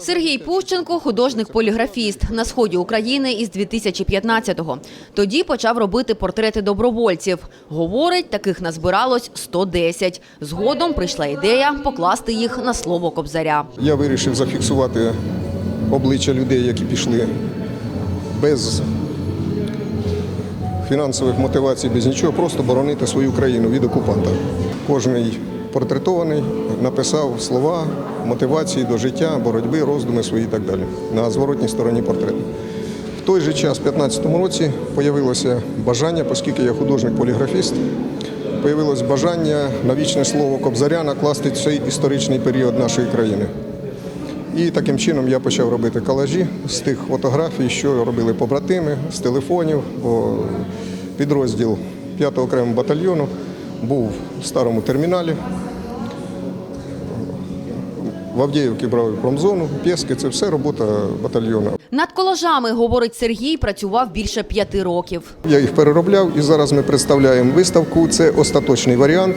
Сергій Пущенко – художник-поліграфіст на сході України із 2015-го. Тоді почав робити портрети добровольців. Говорить, таких назбиралось 110. Згодом прийшла ідея покласти їх на слово Кобзаря. Я вирішив зафіксувати обличчя людей, які пішли без фінансових мотивацій, без нічого, просто боронити свою країну від окупанта. Кожний портретований написав слова, мотивації до життя, боротьби, роздуми свої і так далі. На зворотній стороні портрету. В той же час, в 2015 році, появилося бажання, оскільки я художник-поліграфіст, появилось бажання на вічне слово Кобзаря накласти цей історичний період нашої країни. І таким чином я почав робити колажі з тих фотографій, що робили побратими, з телефонів. Підрозділ 5-го окремого батальйону був в старому терміналі. В Авдіївці брав промзону, Пєски це все робота батальйону. Над колажами, говорить Сергій, працював більше п'яти років. Я їх переробляв і зараз ми представляємо виставку. Це остаточний варіант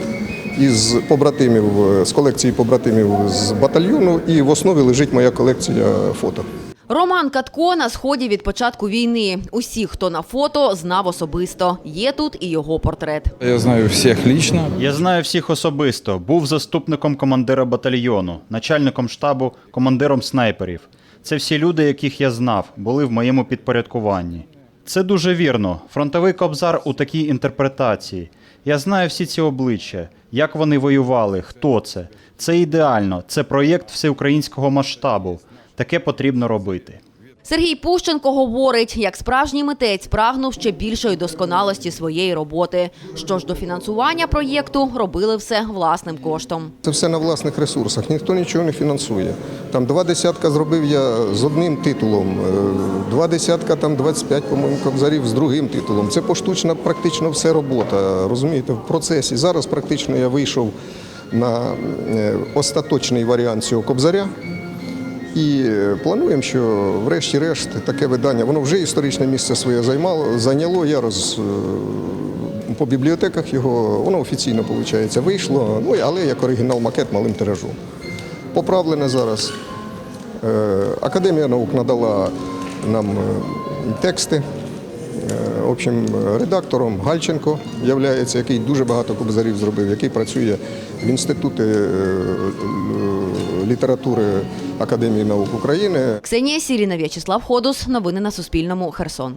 із побратимів з колекції побратимів з батальйону. І в основі лежить моя колекція фото. Роман Катко на сході від початку війни. Усіх, хто на фото, знав особисто. Є тут і його портрет. Я знаю всех лично. Я знаю всіх особисто. Був заступником командира батальйону, начальником штабу, командиром снайперів. Це всі люди, яких я знав, були в моєму підпорядкуванні. Це дуже вірно. Фронтовий кобзар у такій інтерпретації. Я знаю всі ці обличчя, як вони воювали, хто це. Це ідеально, це проєкт всеукраїнського масштабу. Таке потрібно робити. Сергій Пущенко говорить, як справжній митець прагнув ще більшої досконалості своєї роботи. Що ж до фінансування проєкту, робили все власним коштом. Це все на власних ресурсах, ніхто нічого не фінансує. Там два десятка зробив я з одним титулом, е, два десятка, там 25, по-моєму, кобзарів з другим титулом. Це поштучна практично все робота. Розумієте, в процесі. Зараз практично я вийшов на е, остаточний варіант цього кобзаря. І е, плануємо, що врешті-решт таке видання, воно вже історичне місце своє займало, зайняло. Я роз, е, по бібліотеках його, воно офіційно виходить, вийшло, ну, але як оригінал макет малим тиражом. Поправлене зараз. Е, Академія наук надала нам тексти. Общем, редактором Гальченко являється, який дуже багато кобзарів зробив, який працює в інституті е, е, літератури Академії наук України. Ксенія Сіріна, В'ячеслав Ходус. Новини на Суспільному. Херсон.